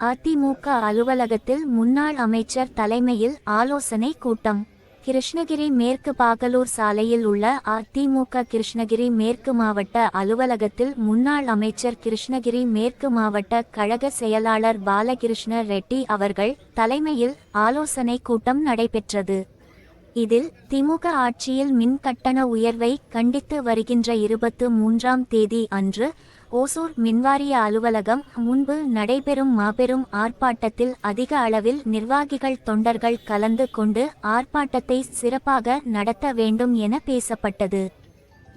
அதிமுக அலுவலகத்தில் முன்னாள் அமைச்சர் தலைமையில் ஆலோசனை கூட்டம். கிருஷ்ணகிரி மேற்கு பாகலூர் சாலையில் உள்ள அதிமுக கிருஷ்ணகிரி மேற்கு மாவட்ட அலுவலகத்தில் முன்னாள் அமைச்சர் கிருஷ்ணகிரி மேற்கு மாவட்ட கழக செயலாளர் பாலகிருஷ்ண ரெட்டி அவர்கள் தலைமையில் ஆலோசனை கூட்டம் நடைபெற்றது. இதில் திமுக ஆட்சியில் மின் கட்டண உயர்வை கண்டித்து வருகின்ற இருபத்து மூன்றாம் தேதி அன்று ஓசூர் மின்வாரிய அலுவலகம் முன்பு நடைபெறும் மாபெரும் ஆர்ப்பாட்டத்தில் அதிக அளவில் நிர்வாகிகள் தொண்டர்கள் கலந்து கொண்டு ஆர்ப்பாட்டத்தை சிறப்பாக நடத்த வேண்டும் என பேசப்பட்டது.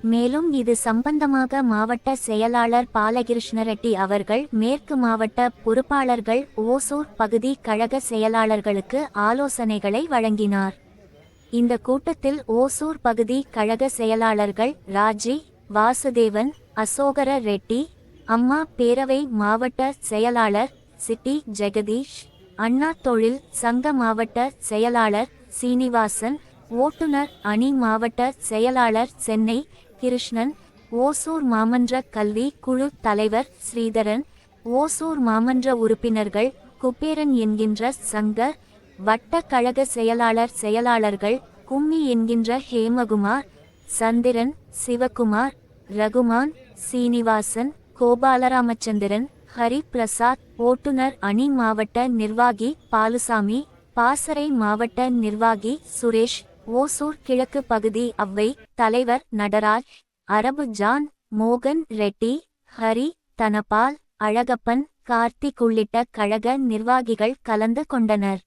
மேலும் இது சம்பந்தமாக மாவட்ட செயலாளர் பாலகிருஷ்ண ரெட்டி அவர்கள் மேற்கு மாவட்ட பொறுப்பாளர்கள் ஓசூர் பகுதி கழக செயலாளர்களுக்கு ஆலோசனைகளை வழங்கினார். இந்த கூட்டத்தில் ஓசூர் பகுதி கழக செயலாளர்கள் ராஜி வாசுதேவன் அசோகர ரெட்டி அம்மா பேரவை மாவட்ட செயலாளர் சிட்டி ஜெகதீஷ் அண்ணா தொழில் சங்க மாவட்ட செயலாளர் சீனிவாசன் ஓட்டுநர் அணி மாவட்ட செயலாளர் சென்னை கிருஷ்ணன் ஓசூர் மாமன்ற கல்வி குழு தலைவர் ஸ்ரீதரன் ஓசூர் மாமன்ற உறுப்பினர்கள் குபேரன் என்கின்ற சங்கர் வட்ட கழக செயலாளர் செயலாளர்கள் கும்மி என்கின்ற ஹேமகுமார் சந்திரன் சிவகுமார் ரகுமான் சீனிவாசன் கோபாலராமச்சந்திரன் ஹரி பிரசாத் ஓட்டுநர் அணி மாவட்ட நிர்வாகி பாலுசாமி பாசறை மாவட்ட நிர்வாகி சுரேஷ் ஓசூர் கிழக்கு பகுதி அவ்வை தலைவர் நடராஜ் அரபு ஜான் மோகன் ரெட்டி ஹரி தனபால் அழகப்பன் கார்த்திக் உள்ளிட்ட கழக நிர்வாகிகள் கலந்து கொண்டனர்.